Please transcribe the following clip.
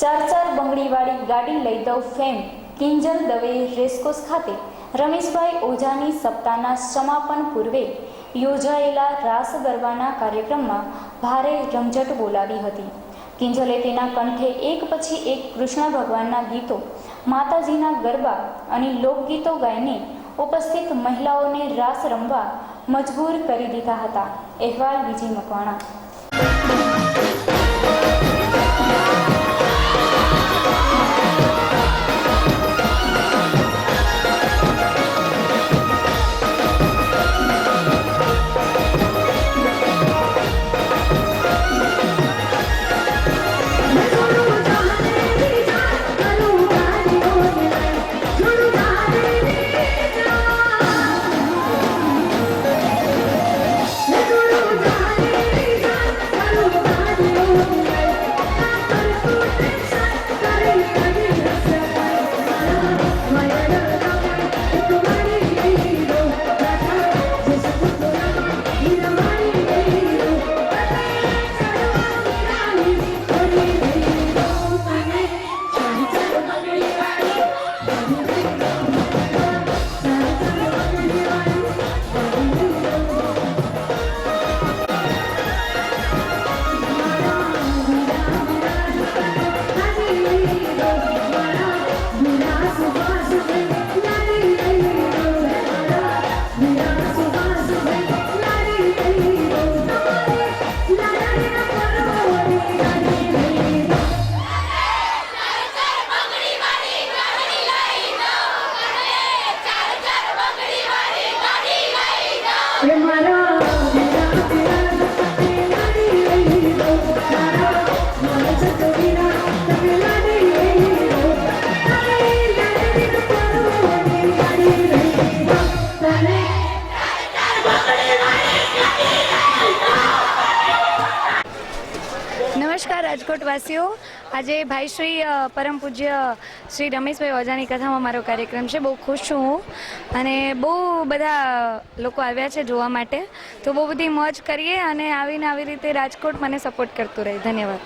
ચાર ચાર બંગડીવાળી ગાડી લઈ દઉં ફેમ. કિંજલ દવે રેસકોસ ખાતે. રમેશભાઈ ઓઝાની સપ્તાહના સમાપન પૂર્વે યોજાયેલા રાસ ગરબાના કાર્યક્રમમાં ભારે રમઝટ બોલાવી હતી. કિંજલે તેના કંઠે એક પછી એક કૃષ્ણ ભગવાનના ગીતો, માતાજીના ગરબા અને લોકગીતો ગાઈને ઉપસ્થિત મહિલાઓને રાસ રમવા મજબૂર કરી દીધા હતા. અહેવાલ વિજય મકવાણા. નમસ્કાર રાજકોટ આજે ભાઈ શ્રી પરમ પૂજ્ય શ્રી રમેશભાઈ ઓજાની કથામાં મારો કાર્યક્રમ છે. બહુ ખુશ છું હું. અને બહુ બધા લોકો આવ્યા છે જોવા માટે. તો બહુ બધી મોજ કરીએ અને આવીને આવી રીતે રાજકોટ મને સપોર્ટ કરતું રહે. ધન્યવાદ.